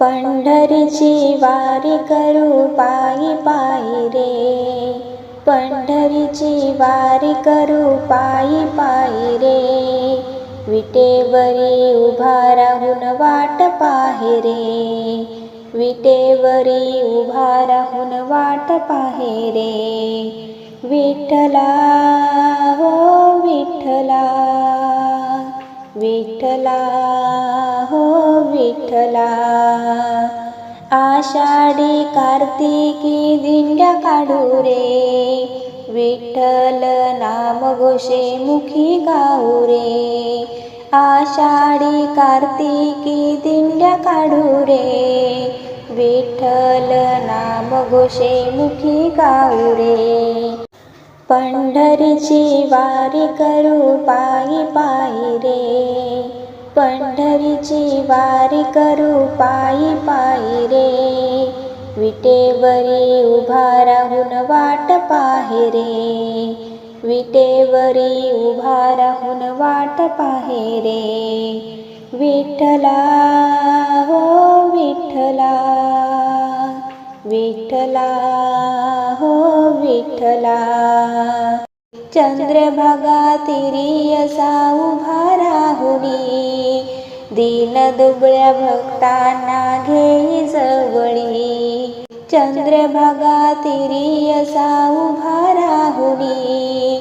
पंढरीची वारी करू पायी पायी रे. पंढरीची वारी करू पायी पायी रे. विटेवरी उभा राहून वाट पाहे रे. विटेवरी उभा राहून वाट पाहे रे. विठ्ठला हो विठ्ठला. विठ्ठला हो विठ्ठला. आषाढी कार्तिकी दिंड्या काढू रे. विठ्ठल नाम घोषे मुखी गाऊ रे. आषाढी कार्तिकी दिंड्या काढू रे. विठ्ठल नाम घोषे मुखी गाऊ रे. पंढरीची वारी करू पायी पायी रे. पंढरीची वारी करू पायी पायी रे. विटेवरी उभा राहून वाट पाहे रे. विटेवरी उभा राहून वाट पाहे रे. विठला हो विठ्ठला. विठला हो चंद्रभागा तिरियसा उभा राहुनी दीन दुबळ्या भक्तांना घेई जवळी. चंद्रभागा तिरियसा उभा राहुनी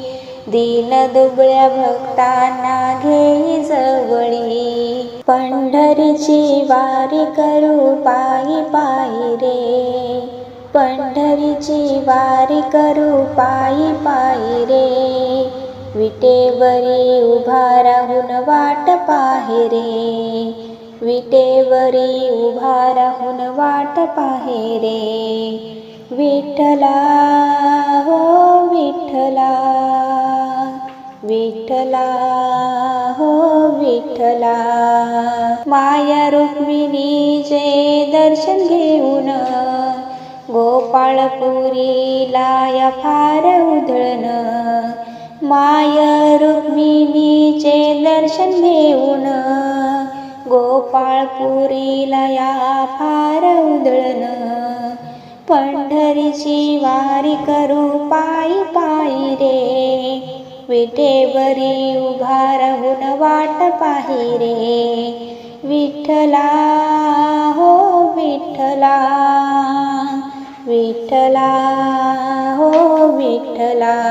दीन दुबळ्या भक्तांना घेई जवळी. पंढरीची वारी करू पायी पायी रे. पंढरीची वारी करू पायी पायी रे. विटेवरी उभा राहून वाट पाहे रे. विटेवरी उभा राहून वाट पाहे रे. विठ्ठला हो विठ्ठला. विठ्ठला हो विठ्ठला. माया रुक्मिणीचे दर्शन घेऊन गोपाळपुरीला या फार उधळण. माय रुक्मिणीचे दर्शन घेऊन. गोपाळपुरीला या फार उधळण. पंढरीची वारी करू पायी पायी रे. विटेवरी उभा राहून वाट पाहिरे विठ्ठला हो विठ्ठला. विठ्ठला हो विठ्ठला.